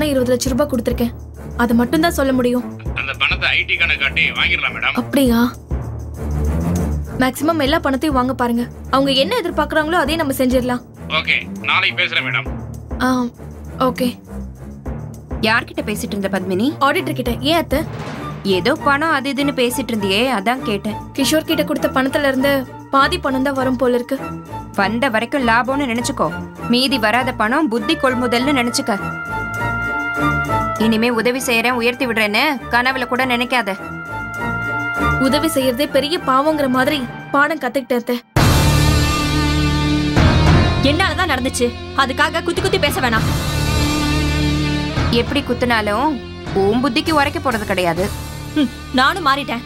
பணம் இருபது லட்சம் ரூபாய் கொடுத்துருக்கேன். அதை மட்டும் தான் சொல்ல முடியும். அந்த பணத்தை ஐடி கணக்கு காட்டி வாங்கிடலாம் மேடம். அப்படியா? மேக்ஸிமம் எல்லா பணத்தையும் வாங்க பாருங்க. அவங்க என்ன எதிர்பார்க்கறாங்களோ அதே நம்ம செஞ்சிடலாம். ஓகே நாளைக்கு பேசுறேன் மேடம். ஆ ஓகே. யார்கிட்ட பேசிட்டு இருந்த பத்மினி? ஆடிட்டர் கிட்ட. ஏன் அத்தை? ஏதோ பணம் அது இதுன்னு பேசிட்டு இருந்தியே அதான் கேட்டேன். கிஷோர் கிட்ட கொடுத்த பணத்துல இருந்து பாதி பணம் தான் வரும் போல இருக்கு. வந்த வரைக்கும் லாபம்னு நினைச்சுக்கோ. மீதி வராத பணம் புத்தி கொள்முதல்னு நினைச்சுக்க. இனிமே உதவி செய்யறேன் உயர்த்தி விடுறேன்னு கனவுல கூட நினைக்காத. உதவி செய்யறதே பெரிய பாவங்கிற மாதிரி பாடம் கத்துக்கிட்டேன். என்னாலதான் நடந்துச்சு. அதுக்காக குத்தி குத்தி பேச வேணாம். எப்படி குத்துனாலும் உன் புத்திக்கு உரைக்க போறது கிடையாது. நானும் மாறிட்டேன்.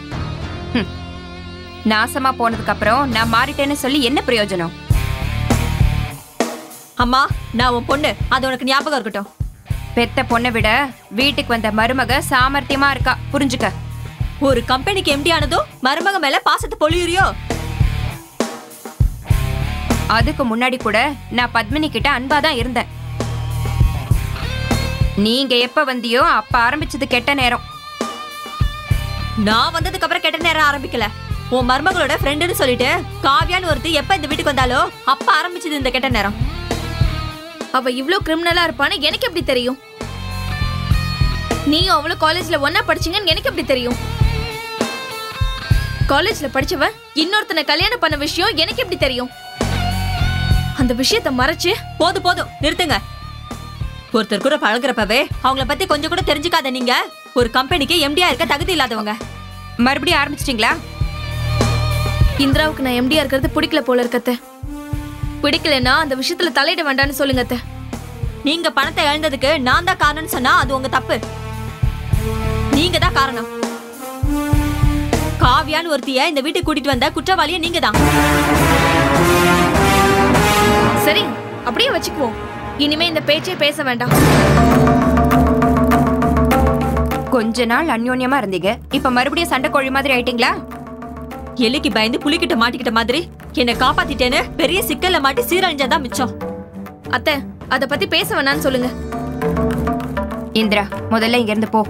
நாசமா போனதுக்கு அப்புறம் நான் மாறிட்டேன்னு சொல்லி என்ன பிரயோஜனம்? அம்மா நான் உன் பொண்ணு. அது உனக்கு ஞாபகம் இருக்கட்டும். பெத்த பொண்ணை விட வீட்டுக்கு வந்த மருமக சாமர்த்தியமா இருக்கா? புரிஞ்சுக்க. ஒரு கம்பெனிக்கு எம்டி ஆனதும் மருமக மேல பாசத்தை பொழியுறியோ? அதுக்கு முன்னாடி கூட நான் பத்மினி கிட்ட அன்பா தான் இருந்தேன். நீங்க எப்ப வந்தியோ அப்ப ஆரம்பிச்சது கெட்ட நேரம். நான் வந்ததுக்கு அப்புறம் கெட்ட நேரம் ஆரம்பிக்கல. உன் மருமகளோட ஃப்ரெண்டுன்னு சொல்லிட்டு காவியான்னு ஒருத்தி எப்ப இந்த வீட்டுக்கு வந்தாலோ அப்ப ஆரம்பிச்சது இந்த கெட்ட நேரம். அவ இவ்ளோ கிரிமினலா இருப்பான்னு எனக்கு எப்படி தெரியும்? நீயும் அவளும் காலேஜ்ல ஒன்னா படிச்சீங்கன்னு எனக்கு எப்படி தெரியும்? காலேஜ்ல படிச்சவ இன்னொருத்தனை கல்யாணம் பண்ண விஷயம் எனக்கு எப்படி தெரியும்? அந்த விஷயத்த மறைச்சு போதும் போதும் நிறுத்துங்க. ஒருத்தர் கூட பழகுறப்பவே அவங்கள பத்தி கொஞ்சம் கூட தெரிஞ்சுக்காத நீங்க. ஒரு கம்பெனிக்கு எம்டியா இருக்க தகுதி இல்லாதவங்க. மறுபடியும் ஆரம்பிச்சிட்டீங்களா? இந்திராவுக்கு நான் எம்டியா இருக்கிறது பிடிக்கல போல இருக்கத்தை பிடிக்கலன்னா அந்த விஷயத்துல தலையிட வேண்டாம்னு சொல்லுங்க அத்தை. நீங்க பணத்தை இழந்ததுக்கு நான் தான் காரணம்னு சொன்னா அது உங்க தப்பு. நீங்க தான் காரணம். காவியான்னு ஒருத்திய இந்த வீட்டுக்கு கூட்டிட்டு வந்த குற்றவாளியே நீங்க தான். சரி அப்படியே வச்சுக்குவோம். இனிமே இந்த பேச்சே பேச வேண்டாம். கொஞ்ச நாள் அந்யோன்யமா இருந்தீங்க. இப்ப மறுபடியும் சண்டை கோழி மாதிரி ஆயிட்டீங்களா? எலிக்கு பயந்து புலிக்கிட்ட மாட்டிக்கிட்ட மாதிரி என்னை காப்பாத்திட்டேன்னு பெரிய சிக்கல்ல மாட்டி சீரழிஞ்சாதான் மிச்சம். அத்தை அத பத்தி பேச வேணாம்னு சொல்லுங்க. இந்திரா முதல்ல இங்க இருந்து போ.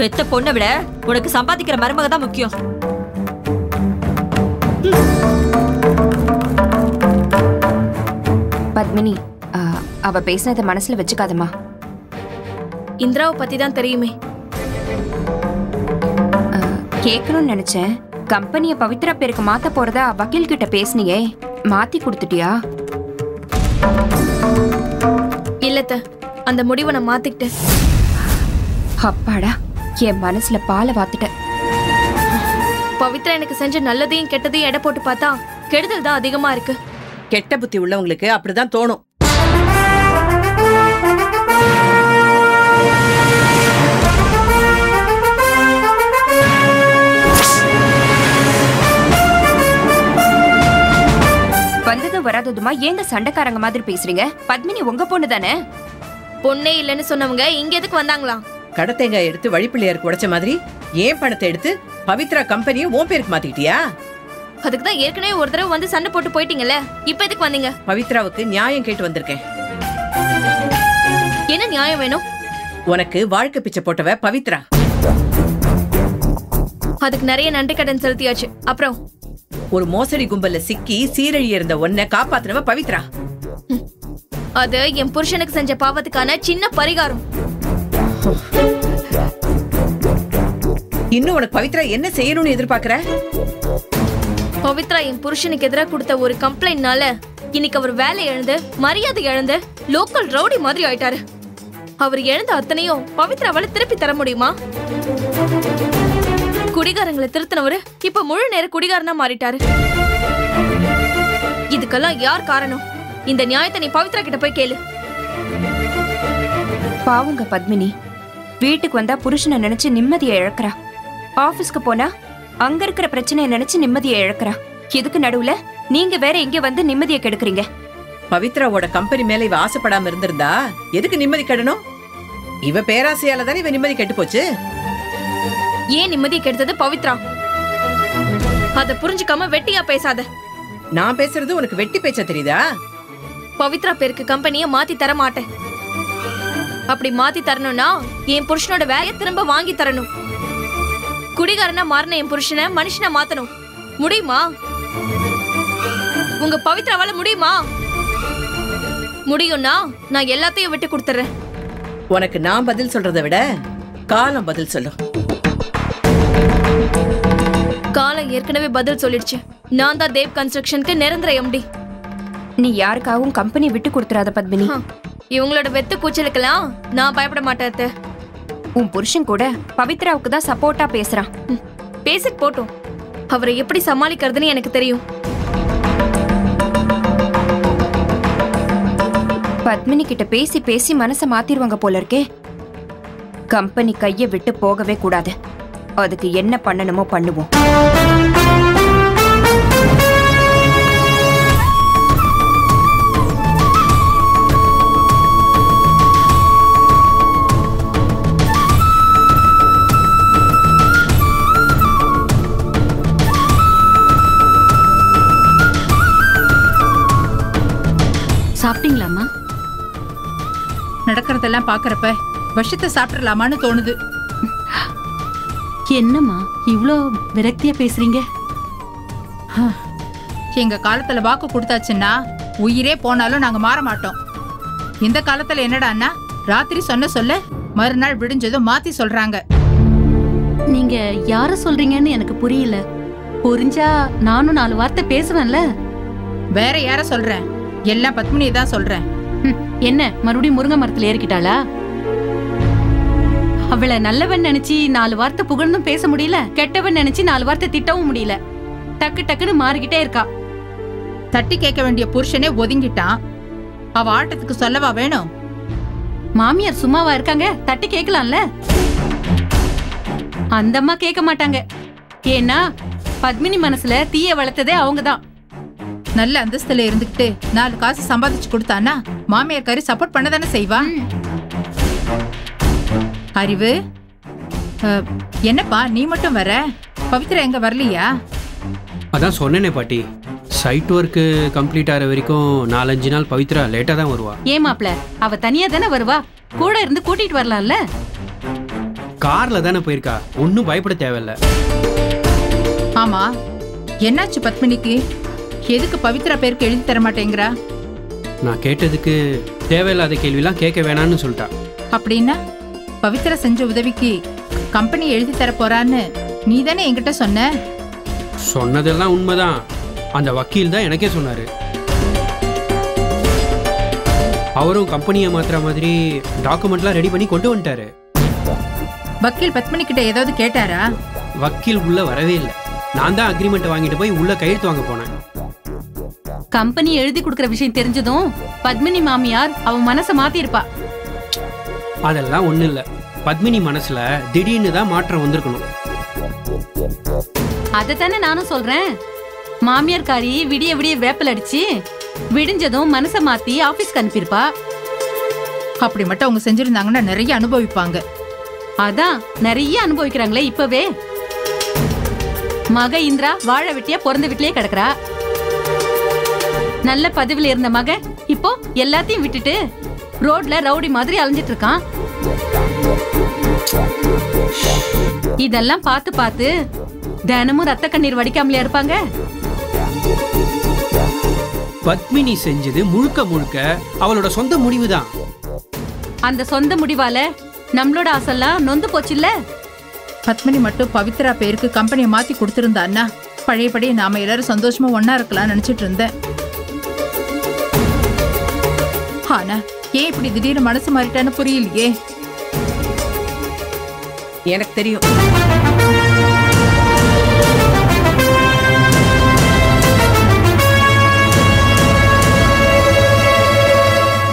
பெத்த பொண்ணை விட உனக்கு சம்பாதிக்கிற மருமக தான் முக்கியம். பத்மினி அவ பேசினதை மனசுல வச்சுக்காதம்மா. இந்திராவை பத்தி தான் தெரியுமே கேட்கணும்னு நினைச்சேன். கம்பெனிய பவித்ரா பேருக்கு மாத்த போறதா வக்கீல் கிட்ட பேசுனியே. மாத்தி கொடுத்துட்டியா? இல்லத்த அந்த முடிவை நான் மாத்திக்கிட்டேன். அப்பாடா என் மனசுல பாலை வாத்துட்டேன். பவித்ரா எனக்கு செஞ்ச நல்லதையும் கெட்டதையும் எடை போட்டு பார்த்தா கெடுதல் தான் அதிகமா இருக்கு. கெட்ட புத்தி உள்ளவங்களுக்கு அப்படிதான் தோணும். வராததுமா ஏங்க சண்டைக்காரங்க மாதிரி பேசுறீங்க? பத்மினி உங்க பொண்ணு தானே? பொண்ணே இல்லைன்னு சொன்னவங்க இங்க எதுக்கு வந்தாங்களாம்? கடத்தேங்காய் எடுத்து வழிப்பிள்ளையாருக்கு உடைச்ச மாதிரி ஏன் பணத்தை எடுத்து பவித்ரா கம்பெனியை உன் பேருக்கு மாத்திக்கிட்டியா? அதுக்கு தான் ஏற்கனவே ஒரு தடவை வந்து சண்டை போட்டு போயிட்டீங்கல்ல இப்ப எதுக்கு வந்தீங்க? பவித்ராவுக்கு நியாயம் கேட்டு வந்திருக்கேன். என்ன நியாயம் வேணும்? உனக்கு வாழ்க்கை பிச்சை போட்டவ பவித்ரா. அதுக்கு நிறைய நன்றி கடன் செலுத்தியாச்சு. அப்புறம்? ஒரு மோசடி கும்பல்ல சிக்கி சீரழிய இருந்த உன்னை காப்பாத்தினவ பவித்ரா. அது என் புருஷனுக்கு செஞ்ச பாவத்துக்கான சின்ன பரிகாரம். இன்னும் உனக்கு பவித்ரா என்ன செய்யணும்னு எதிர்பார்க்கற? பவித்ரா என் புருஷனுக்கு எதிராக கொடுத்த ஒரு கம்ப்ளைண்ட்னால இன்னைக்கு அவர் வேலை இழந்து மரியாதை இழந்து லோக்கல் ரவுடி மாதிரி ஆயிட்டாரு. அவர் இழந்த அத்தனையும் பவித்ராவால திருப்பி தர முடியுமா? குடிகாரங்களை திருத்தினவரு இப்ப முழு நேர குடிகாரனா மாறிட்டாரு. இதுக்கெல்லாம் யார் காரணம்? இந்த நியாயத்தை நீ பவித்ரா கிட்ட போய் கேளு. பாவுங்க பத்மினி. வீட்டுக்கு வந்தா புருஷனை நினைச்சு நிம்மதியை இழக்கிறா. ஆபீஸ்க்கு போனா அங்க இருக்கிற பிரச்சனையை நினைச்சு நிம்மதியை இழக்கிறா. இதுக்கு நடுவுல நீங்க வேற எங்க வந்து நிம்மதியை கெடுக்குறீங்க. பவித்ராவோட கம்பெனி மேல இவ ஆசைப்படாம இருந்திருந்தா எதுக்கு நிம்மதி கெடணும்? இவ பேராசையால தானே இவ நிம்மதி கெட்டு போச்சு ஏன் நிம்மதி கெடுத்தது பவித்ரா? அத புரிஞ்சுக்காம வெட்டியா பேசாத. நான் பேசுறது உனக்கு வெட்டி பேச்சா தெரியுதா? பவித்ரா பேருக்கு கம்பெனியை மாத்தி தர மாட்டேன். அப்படி மாத்தி தரணும்னா என் புருஷனோட வேலையை திரும்ப வாங்கி தரணும். குடிகாரனா மாறின என் புருஷனை மனுஷனா மாத்தணும். முடியுமா? உங்க பவித்ராவால முடியுமா? முடியும்னா நான் எல்லாத்தையும் விட்டு கொடுத்துறேன். உனக்கு நான் பதில் சொல்றதை விட காலம் பதில் சொல்லும் காலம் ஏற்கனவே பதில் சொல்லிடுச்சு. நான் தான் தேவ் கன்ஸ்ட்ரக்ஷனுக்கு நிரந்தர எம்டி நீ யாருக்காகவும் கம்பெனி விட்டு கொடுத்துறாத பத்மினி. இவங்களோட வெத்து கூச்சலுக்கெல்லாம் நான் பயப்பட மாட்டேன். உன் புருஷன் கூட பவித்ராவுக்கு தான் சப்போர்ட்டா பேசுறான். பேசிட்டு போட்டும். அவரை எப்படி சமாளிக்கிறதுன்னு எனக்கு தெரியும். பத்மினி கிட்ட பேசி பேசி மனசை மாத்திருவாங்க போல இருக்கே. கம்பெனி கைய விட்டு போகவே கூடாது. அதுக்கு என்ன பண்ணணுமோ பண்ணுவோம். சாப்பிட்டீங்களாம்மா? நடக்கிறதெல்லாம் பாக்குறப்ப விஷத்தை சாப்பிடலாமான்னு தோணுது. என்னம்மா இவ்ளோ விரக்தியா பேசுறீங்க? எங்க காலத்துல வாக்கு கொடுத்தாச்சுன்னா உயிரே போனாலும் நாங்க மாற மாட்டோம். இந்த காலத்துல என்னடான்னா ராத்திரி சொன்ன சொல்ல மறுநாள் விடிஞ்சதும் மாத்தி சொல்றாங்க. நீங்க யார சொல்றீங்கன்னு எனக்கு புரியல. புரிஞ்சா நானும் நாலு வார்த்தை பேசுவேன்ல? வேற யார சொல்றேன்? எல்லாம் பத்மினியை தான் சொல்றேன். என்ன மறுபடியும் முருங்கை மரத்துல ஏறிக்கிட்டாளா? அவளை நல்லவன் நினைச்சு நாலு வார்த்தை புகழ்ந்தும் பேச முடியல கெட்டவன் நினைச்சு நாலு வார்த்தை திட்டவும் முடியல. டக்கு டக்குன்னு மாறிக்கிட்டே இருக்கா. தட்டி கேட்க வேண்டிய புருஷனே ஒதுங்கிட்டான். அவ ஆட்டத்துக்கு சொல்லவா வேணும்? மாமியார் சும்மாவா இருக்காங்க? தட்டி கேட்கலாம்ல? அந்த அம்மா கேட்க மாட்டாங்க. ஏன்னா பத்மினி மனசுல தீய வளர்த்ததே அவங்கதான். நல்ல அந்தஸ்துல இருந்துகிட்டு நாலு காசு சம்பாதிச்சு கொடுத்தானா மாமியார் கறி சப்போர்ட் பண்ண தானே செய்வா அறிவு? என்னப்பா நீ மட்டும் வர? பவித்ரா எங்க வரலையா? அதான் சொன்னேனே பாட்டி. சைட் ஒர்க்கு கம்ப்ளீட் ஆகிற வரைக்கும் நாலஞ்சு நாள் பவித்ரா லேட்டாக தான் வருவா. ஏன் மாப்ள அவ தனியா தானே வருவா? கூட இருந்து கூட்டிட்டு வரலாம்ல? காரில் தானே போயிருக்கா. ஒன்றும் பயப்பட தேவையில்ல. ஆமா. என்னாச்சு பத்மினிக்கு? எதுக்கு பவித்ரா பேருக்கு எழுதி தர மாட்டேங்கிறா? நான் கேட்டதுக்கு தேவையில்லாத கேள்விலாம் கேட்க வேணாம்னு சொல்லிட்டா. அப்படின்னா? பவித்ரா செஞ்ச உதவிக்கு கம்பெனி எழுதி தர போறான்னு நீ தானே என்கிட்ட சொன்ன? சொன்னதெல்லாம் உண்மைதான். அந்த வக்கீல் தான் எனக்கே சொன்னார். அவரும் கம்பெனியை மாத்துற மாதிரி டாக்குமெண்ட்லாம் ரெடி பண்ணி கொண்டு வந்துட்டாரு. வக்கீல் பத்மினி கிட்ட ஏதாவது கேட்டாரா? வக்கீல் உள்ள வரவே இல்லை. நான் தான் அக்ரிமெண்ட் வாங்கிட்டு போய் உள்ள கையெழுத்து வாங்க போனேன். கம்பெனி எழுதி கொடுக்கற விஷயம் தெரிஞ்சதும் பத்மினி மாமியார் அவ மனச மாத்தி இருப்பா அதெல்லாம் ஒன்றும் இல்லை. பத்மினி மனசுல திடீர்னு தான் மாற்றம் வந்திருக்கணும். அதத்தானே நானும் சொல்றேன். மாமியார்காரி விடிய விடிய வேப்பல் அடிச்சு விடிஞ்சதும் மனச மாத்தி ஆபீஸ்க்கு அனுப்பியிருப்பா. அப்படி மட்டும் அவங்க செஞ்சிருந்தாங்கன்னா நிறைய அனுபவிப்பாங்க. அதான் நிறைய அனுபவிக்கிறாங்களே இப்பவே. மக இந்திரா வாழ வெட்டியா பிறந்த வீட்லயே கிடக்குறா. நல்ல பதவியில இருந்த மக இப்போ எல்லாத்தையும் விட்டுட்டு ரோட்ல ரவுடி மாதிரி அலைஞ்சிட்டு இருக்கான். இதெல்லாம் பார்த்து பார்த்து தினமும் ரத்த கண்ணீர் வடிக்காமலே இருப்பாங்க. பத்மினி செஞ்சது முழுக்க முழுக்க அவளோட சொந்த முடிவு தான் அந்த சொந்த முடிவால நம்மளோட ஆசெல்லாம் நொந்து போச்சுல்ல? பத்மினி மட்டும் பவித்ரா பேருக்கு கம்பெனியை மாத்தி கொடுத்திருந்தான்னா பழையபடி நாம எல்லாரும் சந்தோஷமா ஒண்ணா இருக்கலாம் நினைச்சிட்டு இருந்தேன். ஆனா ஏன் இப்படி திடீர்னு மனசு மாறிட்டான்னு புரியலையே? எனக்கு தெரியும்.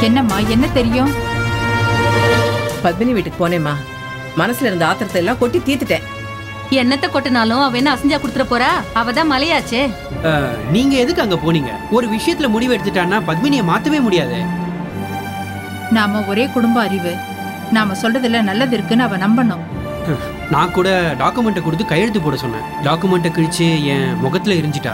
என்னம்மா என்ன தெரியும்? பத்மினி வீட்டுக்கு போனேம்மா. மனசுல இருந்த ஆத்திரத்தை எல்லாம் கொட்டி தீத்துட்டேன் என்னத்தை கொட்டினாலும் அவ என்ன அசஞ்சா கொடுத்துட போறா? அவதான் மலையாச்சே. அஹ், நீங்க எதுக்கு அங்க போனீங்க? ஒரு விஷயத்துல முடிவு எடுத்துட்டான்னா பத்மினியை மாத்தவே முடியாது. நாம ஒரே குடும்ப அறிவு. நாம சொல்றதுல நல்லது இருக்குன்னு அவ நம்பணும். நான் கூட டாக்குமெண்ட்டை கொடுத்து கையெழுத்து போட சொன்னேன். டாக்குமெண்ட்டை கிழிச்சு என் முகத்துல எரிஞ்சிட்டா.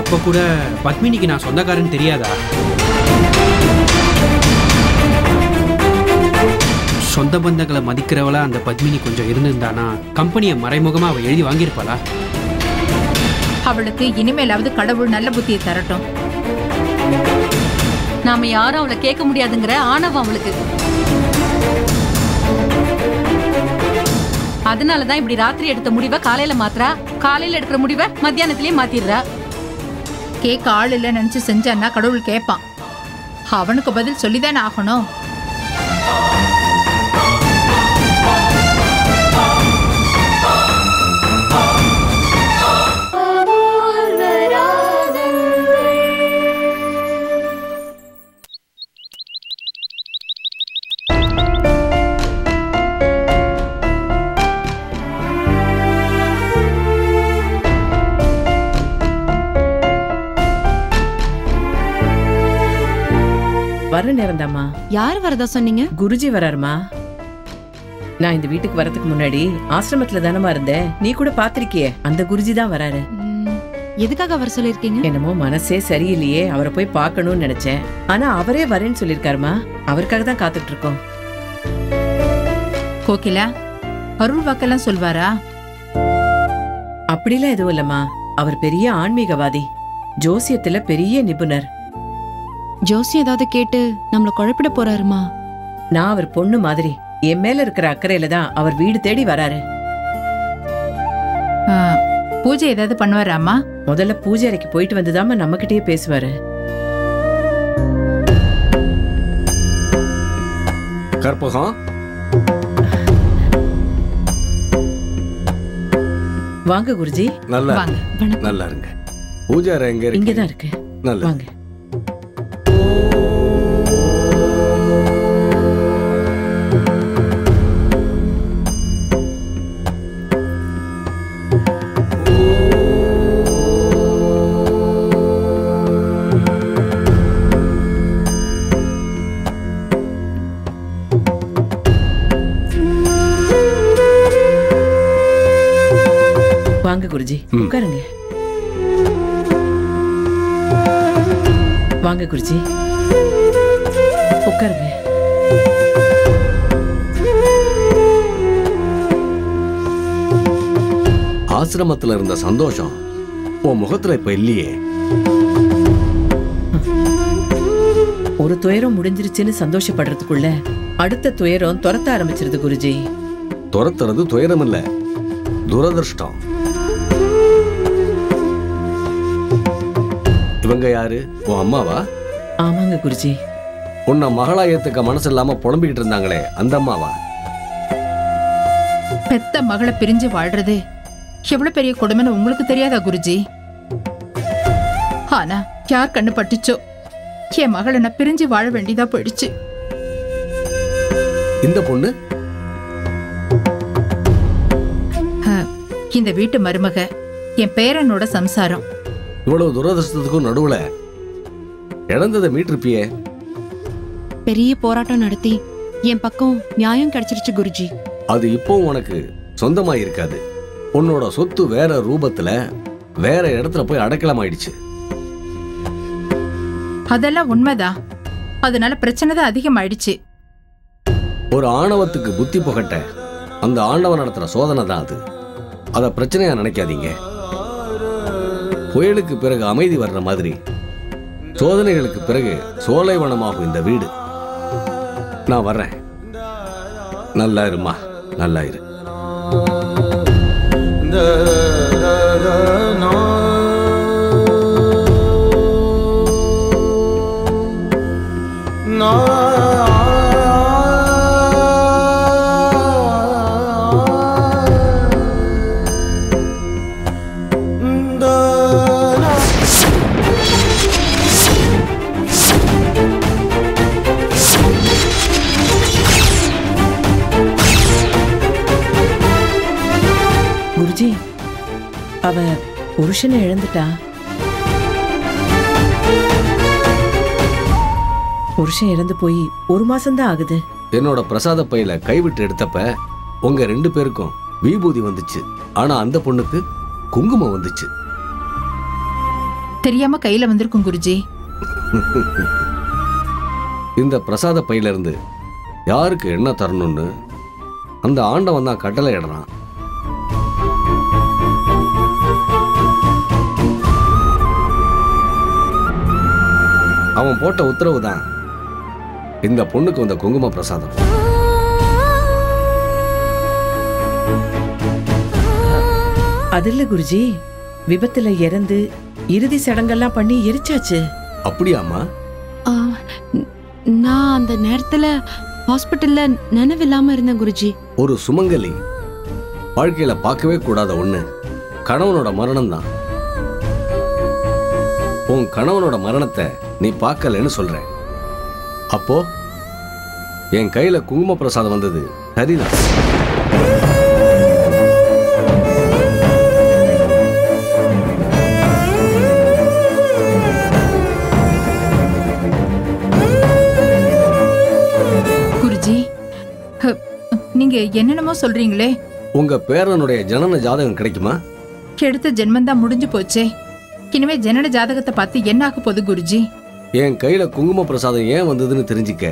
அப்ப கூட பத்மினிக்கு நான் சொந்தக்காரன் தெரியாதா? சொந்த பந்தங்களை மதிக்கிறவளா அந்த பத்மினி கொஞ்சம் இருந்திருந்தானா? கம்பெனியை மறைமுகமா அவ எழுதி வாங்கியிருப்பாளா? அவளுக்கு இனிமேலாவது கடவுள் நல்ல புத்தியை தரட்டும். நாம யாரும் அவளை கேட்க முடியாதுங்கிற ஆணவம் அவளுக்கு. அதனாலதான் இப்படி ராத்திரி எடுத்த முடிவை காலையில மாத்திரா காலையில எடுக்கிற முடிவை மத்தியானத்திலேயே மாத்திடுறா. கேட்க ஆள் இல்ல நினைச்சு செஞ்சான்னா கடவுள் கேட்பான். அவனுக்கு பதில் சொல்லிதானே ஆகணும். வர நேரம்தாம்மா. யார் வரதா சொன்னீங்க? குருஜி வராருமா. நான் இந்த வீட்டுக்கு வரதுக்கு முன்னாடி ஆசிரமத்துல தானமா இருந்தேன். நீ கூட பாத்திருக்கியே அந்த குருஜி தான் வராரு. எதுக்காக வர சொல்லிருக்கீங்க என்னமோ மனசே சரியில்லையே அவரை போய் பார்க்கணும்னு நினைச்சேன். ஆனா அவரே வரேன்னு சொல்லிருக்காருமா அவருக்காக தான் காத்துட்டு இருக்கோம் கோகிலா அருள் வாக்கெல்லாம் சொல்வாரா? அப்படிலாம் எதுவும் இல்லம்மா. அவர் பெரிய ஆன்மீகவாதி. ஜோசியத்துல பெரிய நிபுணர். ஜோசி ஏதாவது கேட்டு நம்மள குழப்பிட போறாருமா? நான் அவர் பொண்ணு மாதிரி. என் மேல இருக்கிற அக்கறையில தான் அவர் வீடு தேடி வராரு. ஆ, பூஜை ஏதாவது பண்ணுவாராமா முதல்ல பூஜை அறைக்கு போயிட்டு வந்துதாம்மா நம்மகிட்டயே பேசுவாரு. கற்பகம். வாங்க குருஜி. நல்லா வாங்க. நல்லா இருங்க. பூஜாரை எங்க இருக்கு? இங்கதான் இருக்கு. நல்லா வாங்க. குருஜி. உட்காருங்க. வாங்க குருஜி. உட்காருங்க. ஆசிரமத்துல இருந்த சந்தோஷம் உன் முகத்துல இப்ப இல்லையே. ஒரு துயரம் முடிஞ்சிருச்சுன்னு சந்தோஷப்படுறதுக்குள்ள அடுத்த துயரம் துரத்த ஆரம்பிச்சிருது குருஜி. துரத்துறது துயரம் இல்ல துரதிருஷ்டம். இவங்க யாரு? உன் அம்மாவா? ஆமாங்க குருஜி. உன்னை மகளா ஏத்துக்க மனசு இல்லாம புலம்பிக்கிட்டு இருந்தாங்களே அந்த அம்மாவா? பெத்த மகளை பிரிஞ்சு வாழ்றது எவ்வளவு பெரிய கொடுமைன்னு உங்களுக்கு தெரியாதா குருஜி? ஆனா யார் கண்ணு பட்டுச்சோ? என் மகளை நான் பிரிஞ்சு வாழ வேண்டியதா போயிடுச்சு. இந்த பொண்ணு? இந்த வீட்டு மருமக என் பேரனோட சம்சாரம். இவ்வளவு துரதிருஷ்டத்துக்கும் நடுவுல இழந்ததை மீட்டிருப்பியே. பெரிய போராட்டம் நடத்தி என் பக்கம் நியாயம் கிடைச்சிருச்சு குருஜி. அது இப்போவும் உனக்கு சொந்தமா இருக்காது உன்னோட சொத்து வேற ரூபத்துல வேற இடத்துல போய் அடக்கலமாயிடுச்சு. அதெல்லாம் உண்மைதான் அதனால பிரச்சனை தான் அதிகமாயிடுச்சு. ஒரு ஆணவத்துக்கு புத்தி புகட்ட அந்த ஆண்டவன் நடத்துற சோதனை தான் அது. அத பிரச்சனையா நினைக்காதீங்க. புயலுக்கு பிறகு அமைதி வர்ற மாதிரி. சோதனைகளுக்கு பிறகு சோலைவனமாகும் இந்த வீடு. நான் வர்றேன். நல்லா இருமா? நல்லா இரு. குருஜி புருஷனை இழந்துட்டா? புருஷன் இறந்து போய் ஒரு மாசம்தான் ஆகுது. என்னோட பிரசாத பையில கைவிட்டு எடுத்தப்ப உங்க ரெண்டு பேருக்கும் விபூதி வந்துச்சு. ஆனா அந்த பொண்ணுக்கு குங்குமம் வந்துச்சு. தெரியாம கையில வந்திருக்கும் குருஜி. இந்த பிரசாத பையில இருந்து யாருக்கு என்ன தரணும்னு அந்த ஆண்டவன் தான் கட்டளை இடறான். அவன் போட்ட உத்தரவு தான் இந்த பொண்ணுக்கு வந்த குங்கும பிரசாதம். அது இல்ல குருஜி விபத்துல இறந்து இறுதி சடங்கெல்லாம் பண்ணி எரிச்சாச்சு. ந- நான் அந்த நேரத்துல ஹாஸ்பிட்டல்ல நினைவில்லாம இருந்தேன் குருஜி. ஒரு சுமங்கலி. வாழ்க்கையில பார்க்கவே கூடாத ஒண்ணு. கணவனோட மரணம் தான் உன் கணவனோட மரணத்தை நீ பார்க்கலன்னு சொல்ற அப்போ என் கையில குங்கும பிரசாதம் வந்தது. சரிதான். நீங்க என்னென்னமோ சொல்றீங்களே. உங்க பேரனுடைய ஜனன ஜாதகம் கிடைக்குமா? எடுத்த ஜென்மந்தான் முடிஞ்சு போச்சே. இனிமே ஜனன ஜாதகத்தை பார்த்து என்ன ஆக போகுது குருஜி? என் கையில குங்கும பிரசாதம் ஏன் வந்ததுன்னு தெரிஞ்சுக்க.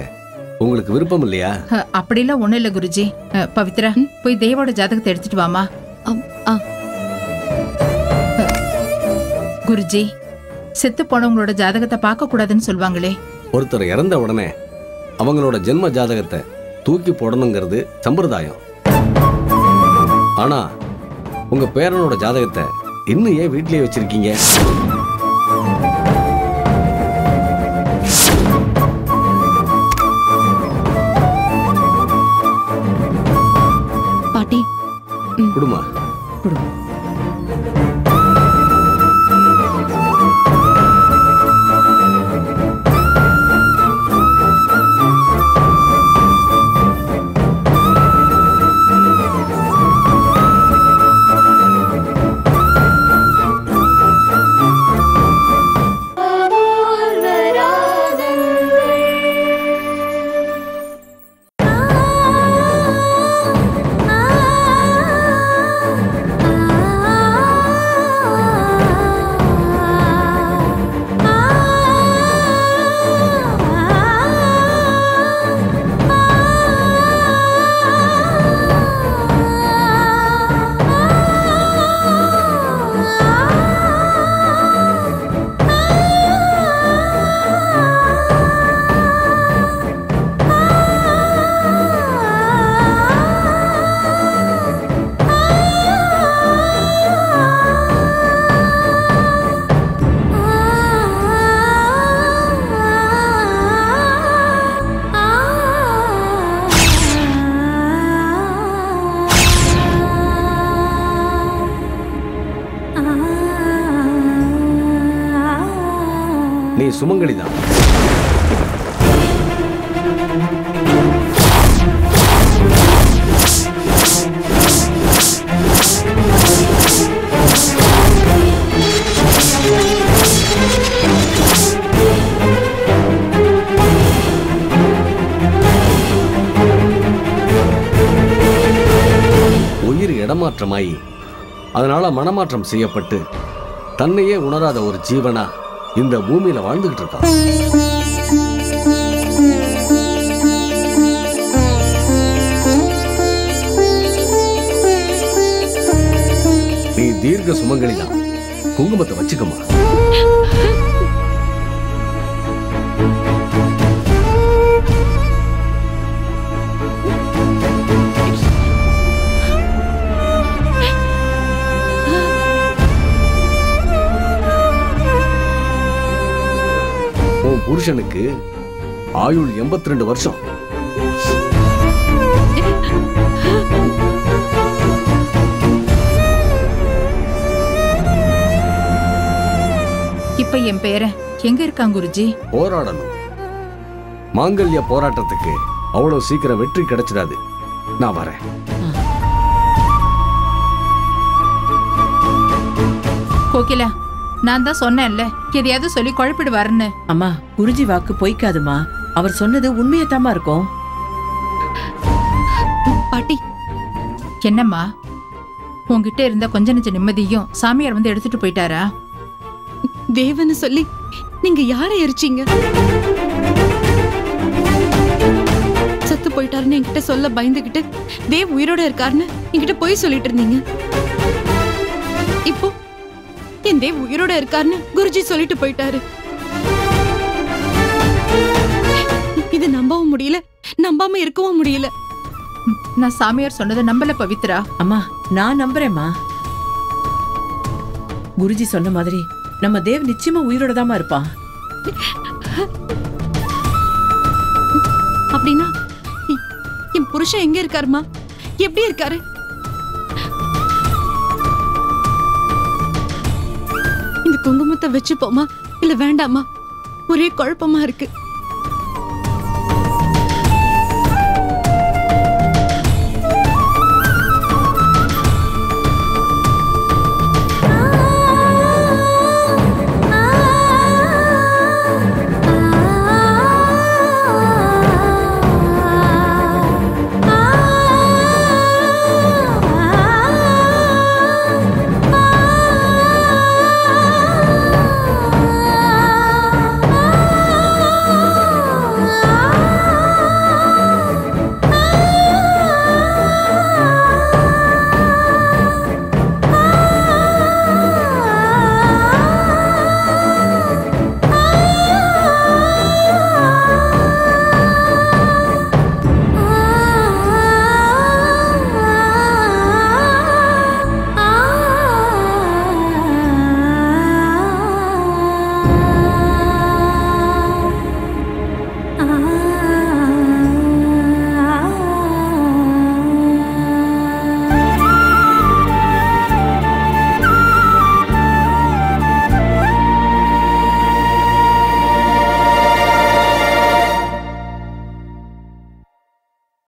உங்களுக்கு விருப்பம் இல்லையா? ஹ, அப்படிலாம் ஒண்ணும் இல்ல குருஜி. பவித்ரா போய் தேவோட ஜாதகத்தை எடுத்துட்டு வாமா. குருஜி செத்து போனவங்களோட ஜாதகத்தை பார்க்க கூடாதுன்னு சொல்லுவாங்களே ஒருத்தர் இறந்த உடனே அவங்களோட ஜென்ம ஜாதகத்தை தூக்கி போடணுங்கிறது சம்பிரதாயம். ஆனா உங்க பேரனோட ஜாதகத்தை இன்னும் ஏன் வீட்லயே வச்சிருக்கீங்க? குடுமா? குடுமா. சுமங்கலி தான் உயிர் இடமாற்றமாயி அதனால மனமாற்றம் செய்யப்பட்டு தன்னையே உணராத ஒரு ஜீவனா இந்த பூமியில வாழ்ந்துகிட்டு இருக்கான். நீ தீர்க்க சுமங்கலி தான் குங்குமத்தை வச்சுக்கமா புருஷனுக்கு ஆயுள் எண்பத்தி ரெண்டு வருஷம். இப்ப என் பேரன் எங்க இருக்கான் குருஜி? போராடணும். மாங்கல்ய போராட்டத்துக்கு அவ்வளவு சீக்கிரம் வெற்றி கிடைச்சிடாது. நான் வரேன். கோகிலா நான் தான் சொன்னேன்ல எதையாவது சொல்லி குழப்பிடுவாருன்னு. அம்மா குருஜி வாக்கு பொய்க்காதுமா. அவர் சொன்னது உண்மையத்தாமா இருக்கும். பாட்டி. என்னம்மா? உன்கிட்ட இருந்த கொஞ்ச நெஞ்ச நிம்மதியும் சாமியார் வந்து எடுத்துட்டு போயிட்டாரா? தேவன்னு சொல்லி நீங்க யாரை எரிச்சீங்க? செத்து போயிட்டாருன்னு என்கிட்ட சொல்ல பயந்துகிட்டு தேவ் உயிரோட இருக்காருன்னு என்கிட்ட போய் சொல்லிட்டு இருந்தீங்க. இப்போ தேவ் உயிரோட இருக்காருன்னு குருஜி சொல்லிட்டு போயிட்டாரு. இது நம்பவும் முடியல நம்பாம இருக்கவும் முடியல. நான் சாமியார் சொன்னதை நம்பல பவித்ரா. அம்மா நான் நம்புறேம்மா. குருஜி சொன்ன மாதிரி நம்ம தேவ் நிச்சயமா உயிரோட தாமா இருப்பான். அப்படின்னா என் புருஷன் எங்க இருக்காருமா எப்படி இருக்காரு? குங்குமத்தை வச்சுப்போமா? இல்ல வேண்டாமா? ஒரே குழப்பமா இருக்கு.